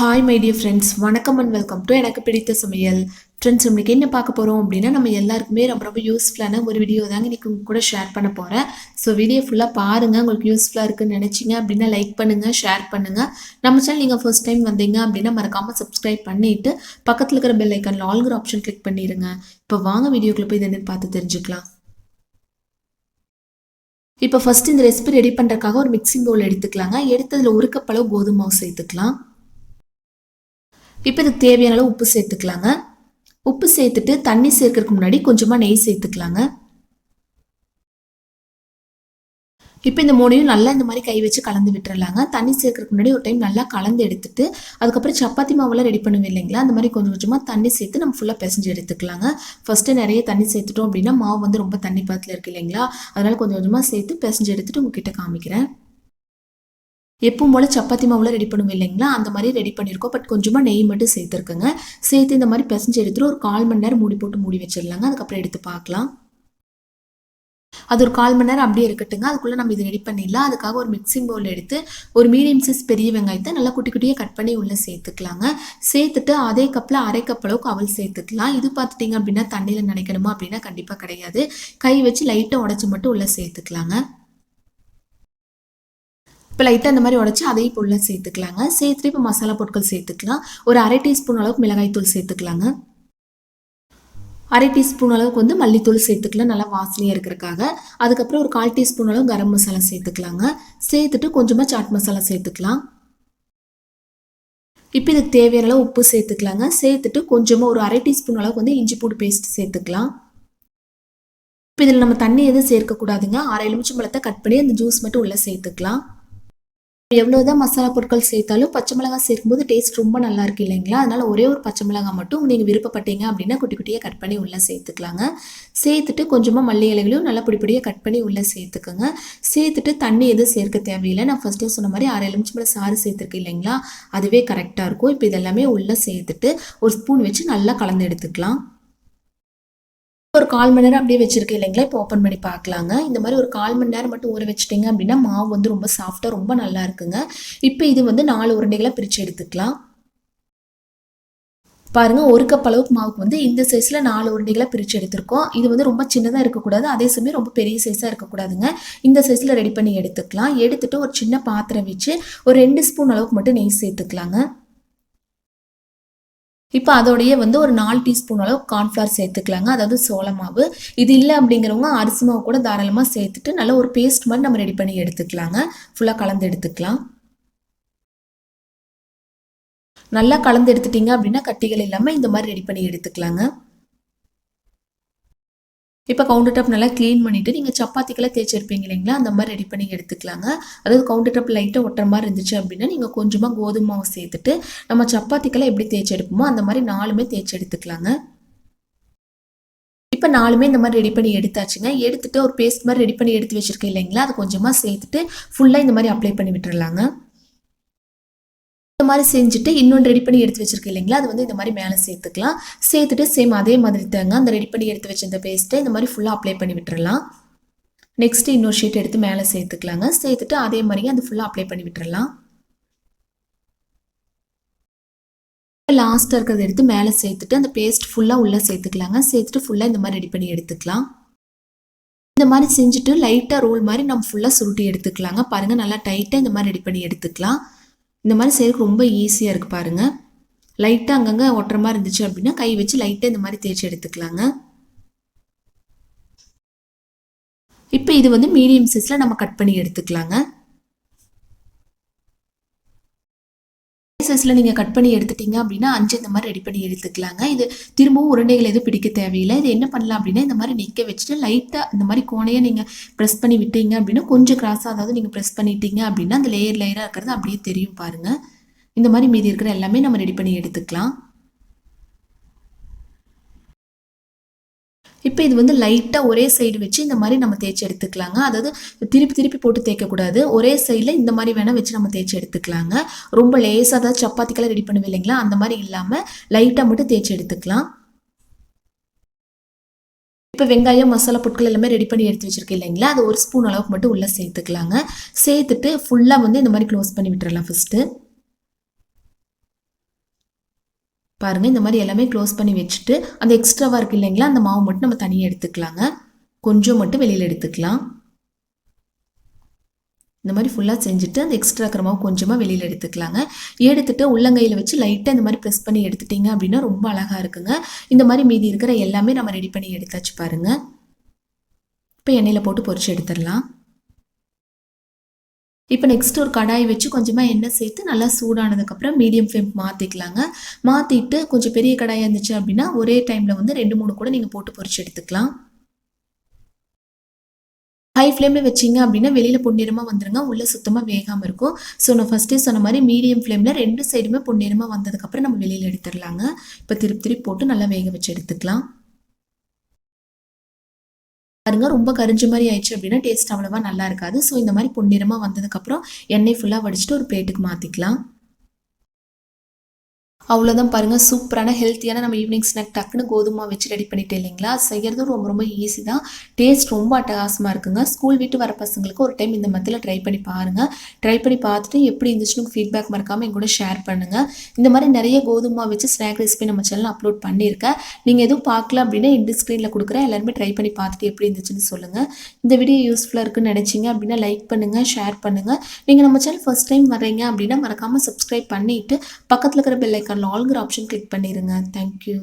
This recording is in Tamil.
ஹாய் மை டியர் ஃப்ரெண்ட்ஸ் வணக்கம் அண்ட் வெல்கம் டு எனக்கு பிடித்த சமையல். ஃப்ரெண்ட்ஸ் இன்னைக்கு என்ன பார்க்க போகிறோம் அப்படின்னா நம்ம எல்லாருக்குமே ரொம்ப ரொம்ப யூஸ்ஃபுல்லான ஒரு வீடியோ தாங்க இன்றைக்கி உங்க கூட ஷேர் பண்ண போகிறேன் ஸோ வீடியோ ஃபுல்லாக பாருங்கள் உங்களுக்கு யூஸ்ஃபுல்லாக இருக்குன்னு நினச்சிங்க அப்படின்னா லைக் பண்ணுங்கள் ஷேர் பண்ணுங்கள் நம்ம சேனல் நீங்கள் ஃபர்ஸ்ட் டைம் வந்தீங்க அப்படின்னா மறக்காமல் சப்ஸ்கிரைப் பண்ணிவிட்டு பக்கத்தில் இருக்கிற பெல் ஐக்கானில் ஆல்கிற ஆப்ஷன் கிளிக் பண்ணிடுங்க இப்போ வாங்க வீடியோக்குள்ளே போய் இது பார்த்து தெரிஞ்சுக்கலாம். இப்போ ஃபர்ஸ்ட் இந்த ரெசிபி ரெடி பண்ணுறதுக்காக ஒரு மிக்சிங் பவுல் எடுத்துக்கலாங்க. எடுத்ததில் ஒரு கப் அளவு கோதுமை சேர்த்துக்கலாம். இப்போ இதுக்கு தேவையான அளவு உப்பு சேர்த்துக்கலாங்க. உப்பு சேர்த்துட்டு தண்ணி சேர்க்கறதுக்கு முன்னாடி கொஞ்சமாக நெய் சேர்த்துக்கலாங்க. இப்போ இந்த மூணையும் நல்லா இந்த மாதிரி கை வச்சு கலந்து விட்டுறலாங்க. தண்ணி சேர்க்கறதுக்கு முன்னாடி ஒரு டைம் நல்லா கலந்து எடுத்துட்டு அதுக்கப்புறம் சப்பாத்தி மாவுலாம் ரெடி பண்ணுவேன் இல்லைங்களா? அந்த மாதிரி கொஞ்சம் கொஞ்சமாக தண்ணி சேர்த்து நம்ம ஃபுல்லாக பிசைஞ்சு எடுத்துக்கலாங்க. ஃபஸ்ட்டு நிறைய தண்ணி சேர்த்துட்டோம் அப்படின்னா மாவு வந்து ரொம்ப தண்ணி பாத்தில் இருக்கு இல்லைங்களா? அதனால கொஞ்சம் கொஞ்சமாக சேர்த்து பிசைஞ்சு எடுத்துட்டு உங்ககிட்ட காமிக்கிறேன். எப்பவும் போல் சப்பாத்தி மாவுல ரெடி பண்ணுவோம் இல்லைங்களா? அந்த மாதிரி ரெடி பண்ணியிருக்கோம். பட் கொஞ்சமாக நெய் மட்டும் சேர்த்துருக்குங்க. சேர்த்து இந்த மாதிரி பிசைஞ்சு எடுத்துட்டு ஒரு கால் மணி நேரம் மூடி போட்டு மூடி வச்சிடலாங்க. அதுக்கப்புறம் எடுத்து பார்க்கலாம். அது ஒரு கால் மணி நேரம் அப்படியே இருக்கட்டுங்க. அதுக்குள்ளே நம்ம இது ரெடி பண்ணிடலாம். அதுக்காக ஒரு மிக்சிங் பவுல் எடுத்து ஒரு மீடியம் சைஸ் பெரிய வெங்காயத்தை நல்லா குட்டி குட்டியாக கட் பண்ணி உள்ளே சேர்த்துக்கலாங்க. சேர்த்துட்டு அதே கப்பில் அரை கப் அளவுக்கு அவள் சேர்த்துக்கலாம். இது பார்த்துட்டிங்க அப்படின்னா தண்ணியில் நினைக்கணுமா அப்படின்னா கண்டிப்பாக கிடையாது. கை வச்சு லைட்டாக உடச்சி மட்டும் உள்ளே சேர்த்துக்கலாங்க. இப்போ லைட்டாக அந்த மாதிரி உடச்சி அதையும் இப்போ உள்ள சேர்த்துக்கலாங்க. சேர்த்துட்டு இப்போ மசாலா பொருட்கள் சேர்த்துக்கலாம். ஒரு அரை டீஸ்பூன் அளவுக்கு மிளகாய்த்தூள் சேர்த்துக்கலாங்க. அரை டீஸ்பூன் அளவுக்கு வந்து மல்லித்தூள் சேர்த்துக்கலாம். நல்லா வாசனையாக இருக்கிறக்காக அதுக்கப்புறம் ஒரு கால் டீஸ்பூன் அளவு கரம் மசாலா சேர்த்துக்கலாங்க. சேர்த்துட்டு கொஞ்சமாக சாட் மசாலா சேர்த்துக்கலாம். இப்போ இதுக்கு தேவையான அளவு உப்பு சேர்த்துக்கலாங்க. சேர்த்துட்டு கொஞ்சமாக ஒரு அரை டீஸ்பூன் அளவுக்கு வந்து இஞ்சி பூடு பேஸ்ட் சேர்த்துக்கலாம். இப்போ இதில் நம்ம தண்ணி எதுவும் சேர்க்கக்கூடாதுங்க. அரை எலுமிச்சம்பழத்தை கட் பண்ணி அந்த ஜூஸ் மட்டும் உள்ளே சேர்த்துக்கலாம். எவ்வளோதான் மசாலா பொருட்கள் சேர்த்தாலும் பச்சை மிளகாய் சேர்க்கும்போது டேஸ்ட் ரொம்ப நல்லா இருக்கு இல்லைங்களா? அதனால ஒரே ஒரு பச்சை மிளகாய் மட்டும் நீங்கள் விருப்பப்பட்டீங்க அப்படின்னா குட்டி குட்டியாக கட் பண்ணி உள்ளே சேர்த்துக்கலாங்க. சேர்த்துட்டு கொஞ்சமாக மல்லி இலைகளையும் நல்லா பொடி பொடியாக கட் பண்ணி உள்ளே சேர்த்துக்கோங்க. சேர்த்துட்டு தண்ணி எதுவும் சேர்க்க தேவையில்லை. நான் ஃபஸ்ட்டே சொன்ன மாதிரி அரை எலுமிச்சம்பழம் சாறு சேர்த்துருக்கு இல்லைங்களா? அதுவே கரெக்டாக இருக்கும். இப்போ இதெல்லாமே உள்ளே சேர்த்துட்டு ஒரு ஸ்பூன் வச்சு நல்லா கலந்து எடுத்துக்கலாம். ஒரு கால் மணி நேரம் அப்படியே வச்சிருக்கேன் இல்லைங்களா? இப்போ ஓப்பன் பண்ணி பார்க்கலாங்க. இந்த மாதிரி ஒரு கால் மணி நேரம் மட்டும் ஊற வச்சிட்டிங்க அப்படின்னா மாவு வந்து ரொம்ப சாஃப்டாக ரொம்ப நல்லா இருக்குங்க. இப்போ இது வந்து நாலு உருண்டைகளை பிரித்து எடுத்துக்கலாம். பாருங்கள் ஒரு கப் அளவுக்கு மாவுக்கு வந்து இந்த சைஸில் நாலு உருண்டைகளை பிரித்து எடுத்திருக்கோம். இது வந்து ரொம்ப சின்னதாக இருக்கக்கூடாது. அதே சமயம் ரொம்ப பெரிய சைஸாக இருக்கக்கூடாதுங்க. இந்த சைஸில் ரெடி பண்ணி எடுத்துக்கலாம். எடுத்துகிட்டு ஒரு சின்ன பாத்திரம் வச்சு ஒரு ரெண்டு ஸ்பூன் அளவுக்கு மட்டும் நெய் சேர்த்துக்கலாங்க. இப்போ அதோடைய வந்து ஒரு நாலு டீஸ்பூன் அளவு கார்ன்ஃப்ளவர் சேர்த்துக்கலாங்க. அதாவது சோளமாவு இது இல்லை அப்படிங்கிறவங்க அரிசி மாவு கூட தாராளமாக சேர்த்துட்டு நல்ல ஒரு பேஸ்ட் மாதிரி நம்ம ரெடி பண்ணி எடுத்துக்கலாங்க. ஃபுல்லாக கலந்து எடுத்துக்கலாம். நல்லா கலந்து எடுத்துட்டீங்க அப்படின்னா கட்டிகள் இல்லாமல் இந்த மாதிரி ரெடி பண்ணி எடுத்துக்கலாங்க. இப்போ கவுண்டர் டாப் நல்லா க்ளீன் பண்ணிவிட்டு நீங்கள் சப்பாத்திக்கெல்லாம் தேய்ச்சிருப்பீங்க இல்லைங்களா? அந்த மாதிரி ரெடி பண்ணி எடுத்துக்கலாங்க. அதாவது கவுண்டர் டாப் லைட்டாக ஒட்டுற மாதிரி இருந்துச்சு அப்படின்னா நீங்கள் கொஞ்சமாக கோதுமை மாவு சேர்த்துட்டு நம்ம சப்பாத்திக்கெல்லாம் எப்படி தேய்ச்சி எடுப்போமோ அந்த மாதிரி நாலுமே தேய்ச்சி எடுத்துக்கலாங்க இப்போ நாலுமே இந்த மாதிரி ரெடி பண்ணி எடுத்தாச்சுங்க. எடுத்துட்டு ஒரு பேஸ்ட் மாதிரி ரெடி பண்ணி எடுத்து வச்சுருக்கேன் இல்லைங்களா? அது கொஞ்சமாக சேர்த்துட்டு ஃபுல்லாக இந்த மாதிரி அப்ளை பண்ணி விட்டுறலாங்க. இந்த மாதிரி செஞ்சுட்டு இன்னொன்று ரெடி பண்ணி எடுத்து வச்சிருக்கேன் இல்லைங்களா? அது வந்து இந்த மாதிரி மேலே சேர்த்துக்கலாம். சேர்த்துட்டு சேம் அதே மாதிரி தாங்க. அந்த ரெடி பண்ணி எடுத்து வச்ச இந்த பேஸ்ட்டை இந்த மாதிரி ஃபுல்லாக அப்ளை பண்ணி விட்டுறலாம். நெக்ஸ்ட்டு இன்னொரு ஷீட் எடுத்து மேலே சேர்த்துக்கலாங்க. சேர்த்துட்டு அதே மாதிரியே அது ஃபுல்லாக அப்ளை பண்ணி விட்டுறலாம். லாஸ்ட்டாக இருக்கிறத எடுத்து மேலே சேர்த்துட்டு அந்த பேஸ்ட் ஃபுல்லாக உள்ளே சேர்த்துக்கலாங்க. சேர்த்துட்டு ஃபுல்லாக இந்த மாதிரி ரெடி பண்ணி எடுத்துக்கலாம். இந்த மாதிரி செஞ்சுட்டு லைட்டாக ரோல் மாதிரி நம்ம ஃபுல்லாக சுருட்டி எடுத்துக்கலாங்க. பாருங்கள் நல்லா டைட்டாக இந்த மாதிரி ரெடி பண்ணி எடுத்துக்கலாம். இந்த மாதிரி செய்யறதுக்கு ரொம்ப ஈஸியாக இருக்குது பாருங்கள் லைட்டாக அங்கங்கே ஒட்டுற மாதிரி இருந்துச்சு அப்படின்னா கை வச்சு லைட்டாக இந்த மாதிரி தேய்ச்சி எடுத்துக்கலாங்க. இப்போ இது வந்து மீடியம் சைஸில் நம்ம கட் பண்ணி எடுத்துக்கலாங்க. ஸ்லைசஸில் நீங்கள் கட் பண்ணி எடுத்துட்டீங்க அப்படின்னா அஞ்சு இந்த மாதிரி ரெடி பண்ணி எடுத்துக்கலாங்க. இது திரும்பவும் உருண்டைகள் எதுவும் பிடிக்க தேவையில்லை. இது என்ன பண்ணலாம் அப்படின்னா இந்த மாதிரி நிற்க வச்சுட்டு லைட்டாக இந்த மாதிரி கோணையை நீங்கள் ப்ரெஸ் பண்ணி விட்டீங்க அப்படின்னா கொஞ்சம் கிராஸாக அதாவது நீங்கள் ப்ரெஸ் பண்ணிட்டீங்க அப்படின்னா அந்த லேயர் லேயராக இருக்கிறது அப்படியே தெரியும் பாருங்கள் இந்த மாதிரி மீதி இருக்கிற எல்லாமே நம்ம ரெடி பண்ணி எடுத்துக்கலாம். இப்போ இது வந்து லைட்டாக ஒரே சைடு வச்சு இந்த மாதிரி நம்ம தேய்ச்சி எடுத்துக்கலாங்க. அதாவது திருப்பி திருப்பி போட்டு தேய்க்கக்கூடாது ஒரே சைடில் இந்த மாதிரி வேணால் வச்சு நம்ம தேய்ச்சி எடுத்துக்கலாங்க. ரொம்ப லேசாக அதாவது சப்பாத்திக்கெல்லாம் ரெடி பண்ணுவோம் இல்லைங்களா? அந்த மாதிரி இல்லாமல் லைட்டாக மட்டும் தேய்ச்சி எடுத்துக்கலாம். இப்போ வெங்காயம் மசாலா பொருட்கள் எல்லாமே ரெடி பண்ணி எடுத்து வச்சிருக்கேன் இல்லைங்களா? அது ஒரு ஸ்பூன் அளவுக்கு மட்டும் உள்ளே சேர்த்துக்கலாங்க. சேர்த்துட்டு ஃபுல்லாக வந்து இந்த மாதிரி க்ளோஸ் பண்ணி விட்டுறலாம் ஃபஸ்ட்டு பாருங்கள் இந்த மாதிரி எல்லாமே க்ளோஸ் பண்ணி வச்சுட்டு அந்த எக்ஸ்ட்ராவாக இருக்குது இல்லைங்களா அந்த மாவு மட்டும் நம்ம தனியாக எடுத்துக்கலாங்க. கொஞ்சம் மட்டும் வெளியில் எடுத்துக்கலாம். இந்த மாதிரி ஃபுல்லாக செஞ்சுட்டு அந்த எக்ஸ்ட்ரா இருக்கிற மாவு கொஞ்சமாக வெளியில் எடுத்துக்கலாங்க. எடுத்துகிட்டு உள்ளங்கையில் வச்சு லைட்டாக இந்த மாதிரி ப்ரெஸ் பண்ணி எடுத்துட்டிங்க அப்படின்னா ரொம்ப அழகாக இருக்குங்க. இந்த மாதிரி மீதி இருக்கிற எல்லாமே நம்ம ரெடி பண்ணி எடுத்தாச்சு பாருங்கள் இப்போ எண்ணெயில் போட்டு பொறிச்சு எடுத்துடலாம். இப்போ நெக்ஸ்ட் ஒரு கடாய் வச்சு கொஞ்சமாக எண்ணெய் சேர்த்து நல்லா சூடானதுக்கப்புறம் மீடியம் ஃப்ளேம் மாற்றிக்கலாங்க மாற்றிட்டு கொஞ்சம் பெரிய கடாயாக இருந்துச்சு அப்படின்னா ஒரே டைமில் வந்து ரெண்டு மூணு கூட நீங்கள் போட்டு பொறிச்சு எடுத்துக்கலாம். ஹை ஃப்ளேமில் வச்சிங்க அப்படின்னா வெளியில் பொன்னிறமாக வந்துருங்க. உள்ளே சுத்தமாக வேகாமல் இருக்கும். ஸோ நான் ஃபஸ்ட்டே சொன்ன மாதிரி மீடியம் ஃப்ளேமில் ரெண்டு சைடுமே பொன்னிறமாக வந்ததுக்கப்புறம் நம்ம வெளியில் எடுத்துடலாங்க. இப்போ திருப்பி திருப்பி போட்டு நல்லா வேக வச்சு எடுத்துக்கலாம். பாருங்க ரொம்ப கரிஞ்ச மாதிரி ஆயிடுச்சு அப்படின்னா டேஸ்ட் அவ்வளோவா நல்லா இருக்காது. ஸோ இந்த மாதிரி பொன்னிறமாக வந்ததுக்கப்புறம் எண்ணெய் ஃபுல்லாக வடிச்சிட்டு ஒரு பிளேட்டுக்கு மாற்றிக்கலாம் அவ்வளோதான் பாருங்கள் சூப்பரான ஹெல்த்தியான நம்ம ஈவினிங் ஸ்நாக் டக்குன்னு கோதுமை வச்சு ரெடி பண்ணிட்டு இல்லைங்களா? செய்கிறது ரொம்ப ரொம்ப ஈஸி தான். டேஸ்ட் ரொம்ப அட்டகாசமாக இருக்குங்க. ஸ்கூல் வீட்டு வர பசங்களுக்கு ஒரு டைம் இந்த மத்தியில் ட்ரை பண்ணி பாருங்கள் ட்ரை பண்ணி பார்த்துட்டு எப்படி இருந்துச்சுன்னு ஃபீட்பேக் மறக்காமல் என் கூட ஷேர் பண்ணுங்கள் இந்த மாதிரி நிறைய கோதுமை வச்சு ஸ்நாக் ரெசிபி நம்ம சேனல் அப்லோட் பண்ணியிருக்கேன். நீங்கள் எதுவும் பார்க்கல அப்படின்னா இந்த ஸ்க்ரீனில் கொடுக்குறேன். எல்லாருமே ட்ரை பண்ணி பார்த்துட்டு எப்படி இருந்துச்சுன்னு சொல்லுங்கள் இந்த வீடியோ யூஸ்ஃபுல்லாக இருக்குன்னு நினச்சிங்க அப்படின்னா லைக் பண்ணுங்கள் ஷேர் பண்ணுங்கள் நீங்கள் நம்ம சேனல் ஃபஸ்ட் டைம் வர்றீங்க அப்படின்னா மறக்காமல் சப்ஸ்கிரைப் பண்ணிவிட்டு பக்கத்தில் இருக்கிற பெல் இருக்க ஆல்கிற ஆப்ஷன் கிளிக் பண்ணிடுங்க தேங்க்யூ